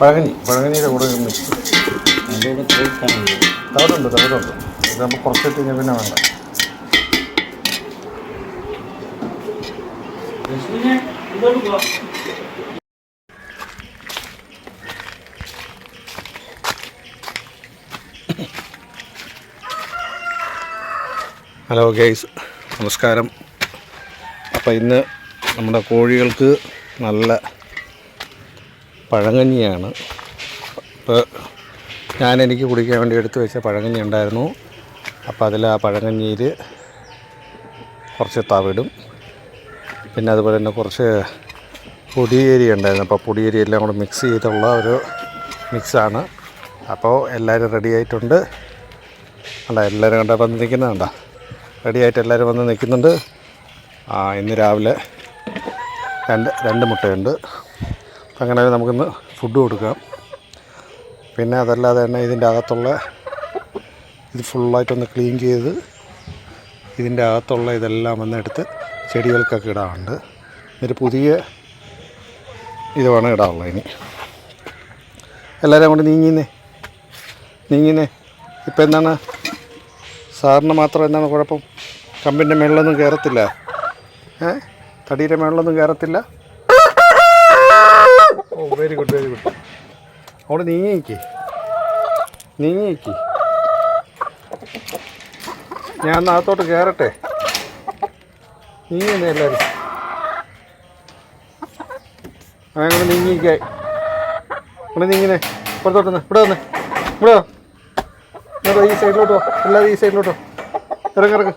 പഴകഞ്ഞി പഴകഞ്ഞിയുടെ കൂടെ മിക്സ് തവിടുണ്ട് തവിടുണ്ട്. ഇതാകുമ്പോൾ കുറച്ചിട്ട് കഴിഞ്ഞാൽ പിന്നെ വേണ്ട. ഹലോ ഗൈസ് നമസ്കാരം. അപ്പോൾ ഇന്ന് നമ്മുടെ കോഴികൾക്ക് നല്ല പഴങ്കഞ്ഞിയാണ് ഇപ്പോൾ ഞാൻ എനിക്ക് കുടിക്കാൻ വേണ്ടി എടുത്തു വെച്ച പഴങ്കഞ്ഞി ഉണ്ടായിരുന്നു. അപ്പോൾ അതിൽ ആ പഴങ്കഞ്ഞിയിൽ കുറച്ച് തവിടും. പിന്നെ അതുപോലെ തന്നെ കുറച്ച് പൊടിയേരി ഉണ്ടായിരുന്നു. അപ്പോൾ പൊടിയേരി എല്ലാം കൂടെ മിക്സ് ചെയ്തുള്ള ഒരു മിക്സാണ് അപ്പോൾ എല്ലാവരും റെഡി ആയിട്ടുണ്ട്. അല്ല എല്ലാവരും കണ്ട വന്ന് നിൽക്കുന്നതുണ്ട റെഡി ആയിട്ട് എല്ലാവരും വന്ന് നിൽക്കുന്നുണ്ട്. ആ ഇന്ന് രാവിലെ രണ്ട് രണ്ട് മുട്ടയുണ്ട്. അങ്ങനെ നമുക്കിന്ന് ഫുഡ് കൊടുക്കാം. പിന്നെ അതല്ലാതെ തന്നെ ഇതിന്റെ അകത്തുള്ള ഇത് ഫുള്ളായിട്ടൊന്ന് ക്ലീൻ ചെയ്ത് ഇതിന്റെ അകത്തുള്ള ഇതെല്ലാം ഒന്ന് എടുത്ത് ചെടികൾക്കൊക്കെ ഇടാറുണ്ട്. എന്നിട്ട് പുതിയ ഇത് വേണം ഇടാറുള്ളത് ഇനി. എല്ലാവരും അങ്ങോട്ട് നീങ്ങിന്നേ. നീങ്ങിന്നേ. ഇപ്പം എന്താണ്? സാറിന് മാത്രം എന്താണ് കുഴപ്പം? കമ്പിന്റെ മുകളിലൊന്നും കയറത്തില്ല. ഏ? തടിയുടെ മുകളിലൊന്നും കയറത്തില്ല? ഓ വെരി ഗുഡ് വെരി ഗുഡ് അവിടെ നീങ്ങിക്ക് നീങ്ങിക്ക് ഞാൻ നാത്തോട്ട് കയറട്ടെ നീങ്ങുന്നേ എല്ലാവരും അങ്ങനെ നീങ്ങിക്കായി ഇവിടെ നീങ്ങിനെ പുറത്തോട്ട് വന്ന് ഇവിടെ വന്ന്. ഇവിടെ. ഇങ്ങോട്ട് ഈ സൈഡിലോട്ട് പോ എല്ലാവരും ഈ സൈഡിലോട്ട് പോ ഇറങ്ങിറങ്ങ്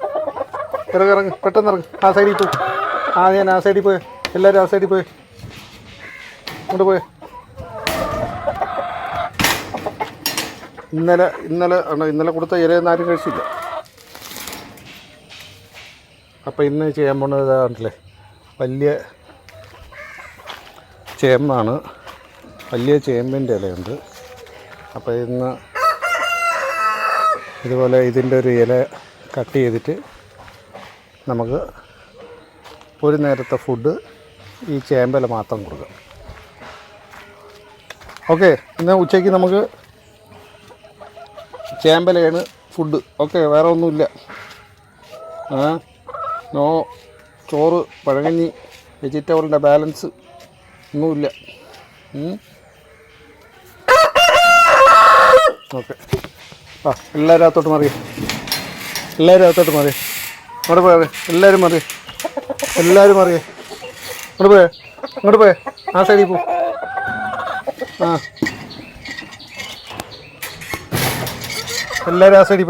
ഇറങ്ങിറങ്ങ് പെട്ടെന്ന് ഇറങ്ങ്. ആ സൈഡിൽ പോ. ആ ഞാൻ ആ സൈഡിൽ പോയി. എല്ലാവരും ആ സൈഡിൽ പോയി. ഇങ്ങോട്ട് പോയി. ഇന്നലെ ഇന്നലെ ഇന്നലെ കൊടുത്ത ഇലയൊന്നും ആരും കഴിച്ചില്ല. അപ്പോൾ ഇന്ന് ചെയ്യാൻ പോകുന്നത് ഇതാണല്ലേ വലിയ ചേമ്പാണ്. വലിയ ചേമ്പിന്റെ ഇലയുണ്ട്. അപ്പോൾ ഇന്ന് ഇതുപോലെ ഇതിന്റെ ഒരു ഇല കട്ട് ചെയ്തിട്ട് നമുക്ക് ഒരു നേരത്തെ ഫുഡ് ഈ ചേമ്പില മാത്രം കൊടുക്കാം. ഓക്കെ ഇന്ന് ഉച്ചയ്ക്ക് നമുക്ക് ചേമ്പലയാണ് ഫുഡ് ഓക്കെ വേറെ ഒന്നുമില്ല. നോ ചോറ് പഴകഞ്ഞി വെജിറ്റബിളിന്റെ ബാലൻസ് ഒന്നുമില്ല. ഓക്കെ. ആ എല്ലാവരും അകത്തോട്ട് മാറി. എല്ലാവരും അകത്തോട്ട് മാറി. അങ്ങോട്ട് പോയാ എല്ലാവരും മാറി. എല്ലാവരും മാറി. അങ്ങോട്ട് പോയേ അങ്ങോട്ട് പോയേ. ആ സൈഡിൽ പോ. ആ. എല്ലാവരും ആ സൈഡിൽ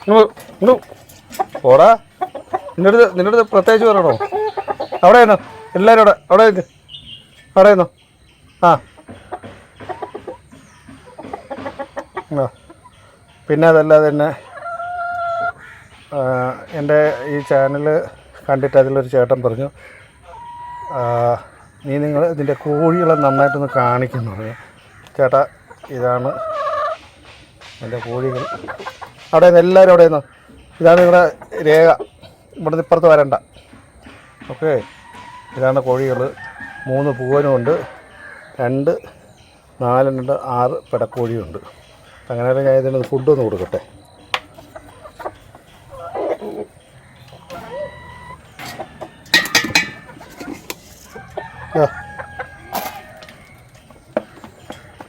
ഇങ്ങോട്ട് ഇങ്ങോട്ട് പോടാ. നിന്റെ അടുത്ത് പ്രത്യേകിച്ച് പറയണോ? അവിടെ ആയിരുന്നു എല്ലാവരും അവിടെ അവിടെ അവിടെ ആയിരുന്നു ആ. പിന്നെ അതല്ലാതെ തന്നെ എന്റെ ഈ ചാനൽ കണ്ടിട്ട് അതിലൊരു ചേട്ടൻ പറഞ്ഞു നീ നിങ്ങൾ ഇതിന്റെ കോഴികളെ നന്നായിട്ടൊന്ന് കാണിക്കുന്നു പറഞ്ഞു. ചേട്ടാ ഇതാണ് എന്റെ കോഴികൾ. അവിടെ നിന്ന് എല്ലാവരും അവിടെ നിന്ന്. ഇതാണ് നിങ്ങളുടെ രേഖ. ഇവിടുന്ന് ഇപ്പുറത്ത് വരണ്ട. ഓക്കെ. ഇതാണ് കോഴികൾ. മൂന്ന് പൂവനുമുണ്ട്. രണ്ട് നാലെണ്ണുണ്ട് ആറ് പിടക്കോഴിയുണ്ട്. അങ്ങനെ ഞാൻ ഇതിന് ഫുഡൊന്ന് കൊടുക്കട്ടെ.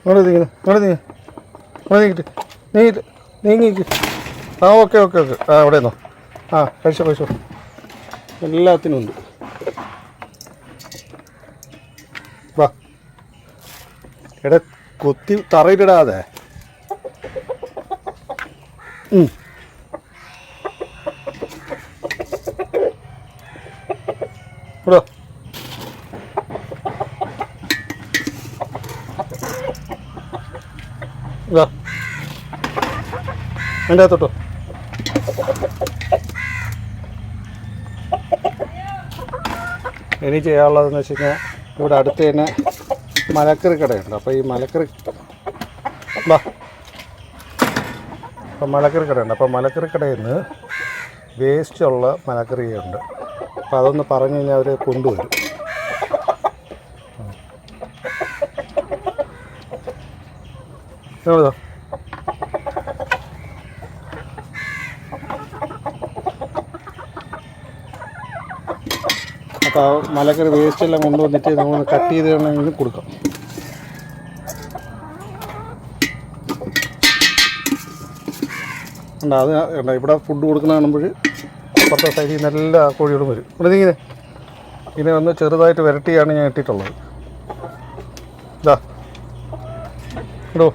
ഇങ്ങോട്ട് നീങ്ങ ഇങ്ങോട്ട് നീങ്ങ ഇങ്ങോട്ട് നീങ്ങിട്ട് നീങ്ങിട്ട് നീങ്ങിക്ക് ആ ഓക്കെ ഓക്കെ ഓക്കെ. ആ അവിടെ നിന്നോ. ആ കഴിച്ചോ കഴിച്ചോ. എല്ലാത്തിനും ഉണ്ട്. വാ. എടാ കൊത്തി തറയിലിടാതെ. ഉം. ഇവിടെ. അതിന്റെ അകത്തോട്ടോ. ഇനി ചെയ്യാനുള്ളതെന്ന് വെച്ച് കഴിഞ്ഞാൽ ഇവിടെ അടുത്ത് തന്നെ മലക്കറി കടയുണ്ട്. അപ്പോൾ ഈ മലക്കറി വാ. അപ്പം മലക്കറി കടയുണ്ട്. അപ്പോൾ മലക്കറി കടയിൽ നിന്ന് വേസ്റ്റുള്ള മലക്കറിയുണ്ട് അപ്പോൾ അതൊന്ന് പറഞ്ഞു കഴിഞ്ഞാൽ അവർ കൊണ്ടുവരും. എവിടുന്നാ മലക്കറി വേസ്റ്റ് എല്ലാം കൊണ്ടുവന്നിട്ട് നമ്മൾ കട്ട് ചെയ്ത് വേണമെങ്കിൽ കൊടുക്കാം. ഉണ്ട് അത് ഉണ്ട് ഇവിടെ ഫുഡ് കൊടുക്കുന്ന കാണുമ്പോൾ അപ്പുറത്തെ സൈഡിൽ നിന്ന് എല്ലാ കോഴികളും വരും. ഇവിടെ ഇങ്ങനെ? ഇതിനെ ഒന്ന് ചെറുതായിട്ട് വരട്ടിയാണ് ഞാൻ ഇട്ടിട്ടുള്ളത്. ഇതാ. ഇടോ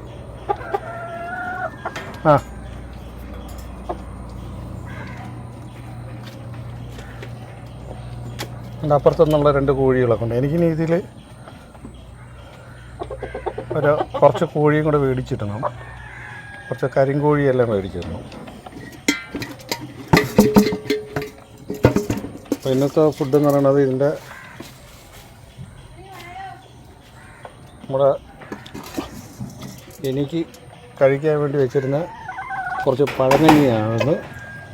ആ. എന്റെ അപ്പുറത്തുനിന്നുള്ള രണ്ട് കോഴികളൊക്കെ ഉണ്ട്. എനിക്ക് രീതിയിൽ ഒരു കുറച്ച് കോഴിയും കൂടെ മേടിച്ചിടണം. കുറച്ച് കരിങ്കോഴിയെല്ലാം മേടിച്ചിടണം. അപ്പോൾ ഇന്നത്തെ ഫുഡ് എന്ന് പറയുന്നത് ഇതിന്റെ നമ്മുടെ എനിക്ക് കഴിക്കാൻ വേണ്ടി വെച്ചിരുന്ന കുറച്ച് പഴങ്ങനിയാണ്.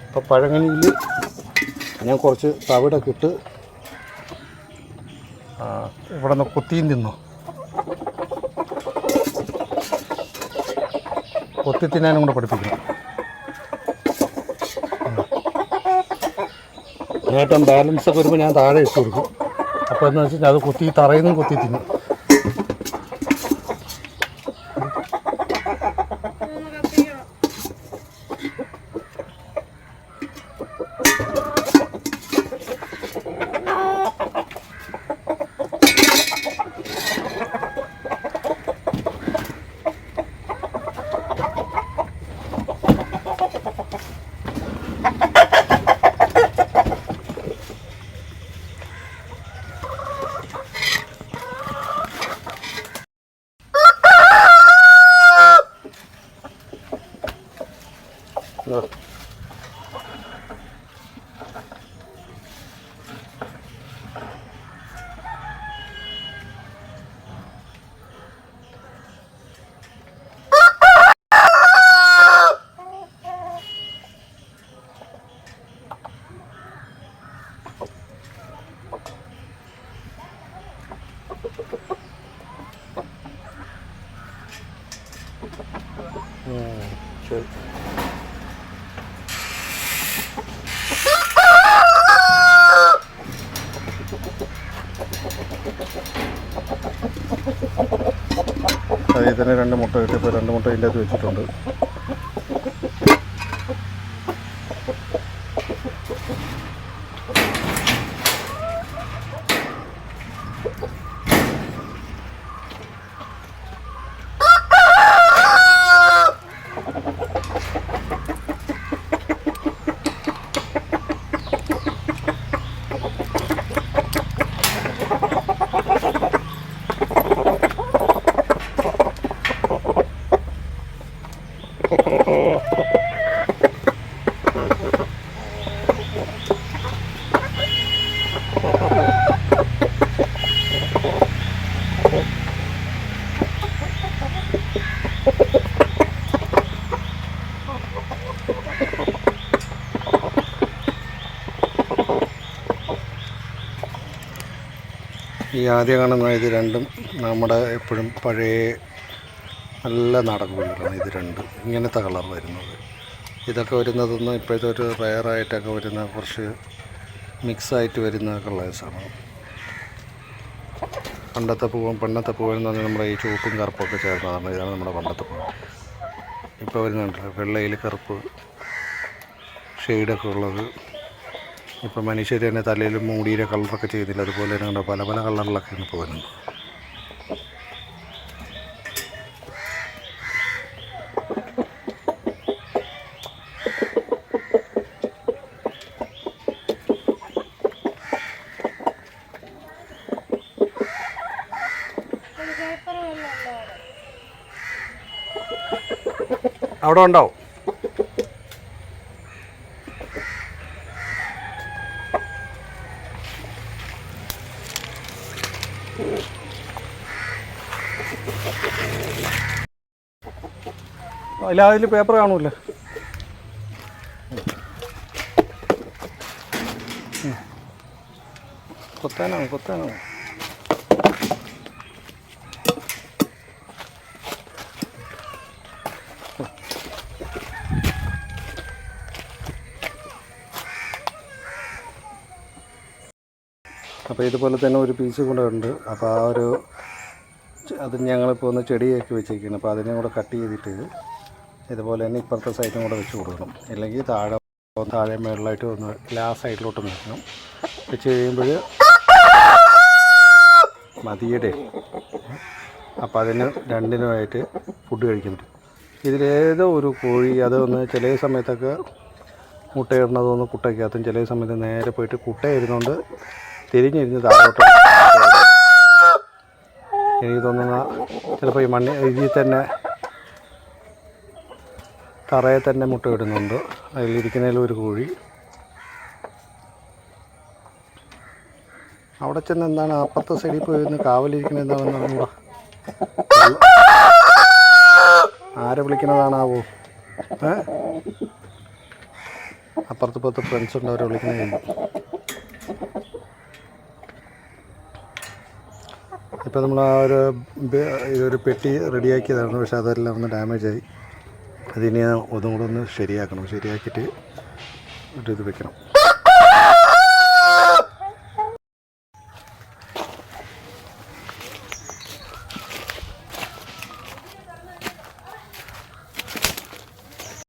അപ്പോൾ പഴങ്ങനിയിൽ ഞാൻ കുറച്ച് തവിടൊക്കെ ഇട്ട് ഇവിടെ നിന്ന് കൊത്തിയും തിന്നു. കൊത്തി തിന്നാനും കൂടെ പഠിപ്പിക്കണം ബാലൻസ് ഒക്കെ വരുമ്പോൾ ഞാൻ താഴെ ഇട്ട് കൊടുക്കും. അപ്പോൾ എന്ന് വെച്ചാൽ അത് കൊത്തി തറയിൽ നിന്നും കൊത്തി തിന്നും. ആ. തന്നെ രണ്ട് മുട്ട കിട്ടിയപ്പോൾ രണ്ട് മുട്ട ഇതിന്റെ അകത്ത് വെച്ചിട്ടുണ്ട്. ഈ ആദ്യം കാണുന്ന ഇത് രണ്ടും നമ്മുടെ എപ്പോഴും പഴയ നല്ല നാടൻ കോഴികളാണ് ഇത് രണ്ടും. ഇങ്ങനത്തെ കളർ വരുന്നത്. ഇതൊക്കെ വരുന്നതൊന്നും ഇപ്പോഴത്തെ ഒരു റയറായിട്ടൊക്കെ വരുന്ന കുറച്ച് മിക്സായിട്ട് വരുന്ന കളേഴ്സാണ്. പണ്ടത്തെ പൂവും പണ്ടത്തെ പൂവൻ എന്ന് പറഞ്ഞാൽ നമ്മുടെ ഈ ചുവപ്പും കറുപ്പൊക്കെ ചേർന്നതാണ് ഇതാണ് നമ്മുടെ പണ്ടത്തെ പൂവ്. ഇപ്പോൾ വരുന്നുണ്ട്. വെള്ളയിൽ കറുപ്പ് ഷെയ്ഡൊക്കെ ഉള്ളത്. ഇപ്പം മനുഷ്യർ തന്നെ തലയിൽ മൂടിയിലെ കളറൊക്കെ ചെയ്തില്ല. അതുപോലെ തന്നെ കണ്ടോ പല പല കളറിലൊക്കെ ഇപ്പോൾ വരുന്നു അവിടെ ഉണ്ടാവും. അല്ല അതിൽ പേപ്പർ കാണൂല്ലേ. കൊത്താനാണ് കൊത്താനാണ് അപ്പോൾ ഇതുപോലെ തന്നെ ഒരു പീസ് കൂടെ ഉണ്ട്. അപ്പോൾ ആ ഒരു അത് ഞങ്ങളിപ്പോൾ ഒന്ന് ചെടിയൊക്കെ വെച്ചേക്കാണ് അപ്പോൾ അതിനെ കൂടെ കട്ട് ചെയ്തിട്ട് ഇതുപോലെ തന്നെ ഇപ്പുറത്തെ സൈഡും കൂടെ വെച്ച് കൊടുക്കണം. ഇല്ലെങ്കിൽ താഴെ താഴെ മേളിലായിട്ട് ഒന്ന് എല്ലാ സൈഡിലോട്ടും വെക്കണം വെച്ച് കഴിയുമ്പോൾ മതിയുടെ. അപ്പോൾ അതിന് രണ്ടിനുമായിട്ട് ഫുഡ് കഴിക്കുന്നുണ്ട് ഇതിലേതോ ഒരു കോഴി അതൊന്ന് ചില സമയത്തൊക്കെ മുട്ടയിടുന്നതൊന്ന് കുട്ടയ്ക്കകത്തും ചില സമയത്ത് നേരെ പോയിട്ട് കുട്ടയിരുന്നുകൊണ്ട് തിരിഞ്ഞിരുന്ന് താഴോട്ട് എനിക്ക് തോന്നുന്ന ചിലപ്പോൾ ഈ മണ്ണ് ഇതിൽ തന്നെ തറയെ തന്നെ മുട്ട ഇടുന്നുണ്ട് അതിലിരിക്കുന്നതിലും ഒരു കോഴി. അവിടെ ചെന്ന് എന്താണ് അപ്പുറത്തെ സൈഡിൽ പോയി നിന്ന് കാവലിരിക്കുന്നത് എന്താണെന്ന് അറിഞ്ഞൂടാ. ആരെ വിളിക്കുന്നതാണാവോ? ഏ? അപ്പുറത്ത് പുറത്ത് ഫ്രണ്ട്സ് ഉണ്ട് അവരെ വിളിക്കുന്നത് ഇപ്പോൾ നമ്മൾ ആ ഒരു ഒരു പെട്ടി റെഡിയാക്കിയതായിരുന്നു. പക്ഷേ അതെല്ലാം ഒന്ന് ഡാമേജായി. അതിനെ ഒന്നും കൂടെ ഒന്ന് ശരിയാക്കണം. ശരിയാക്കിയിട്ട് ഒരു വെക്കണം.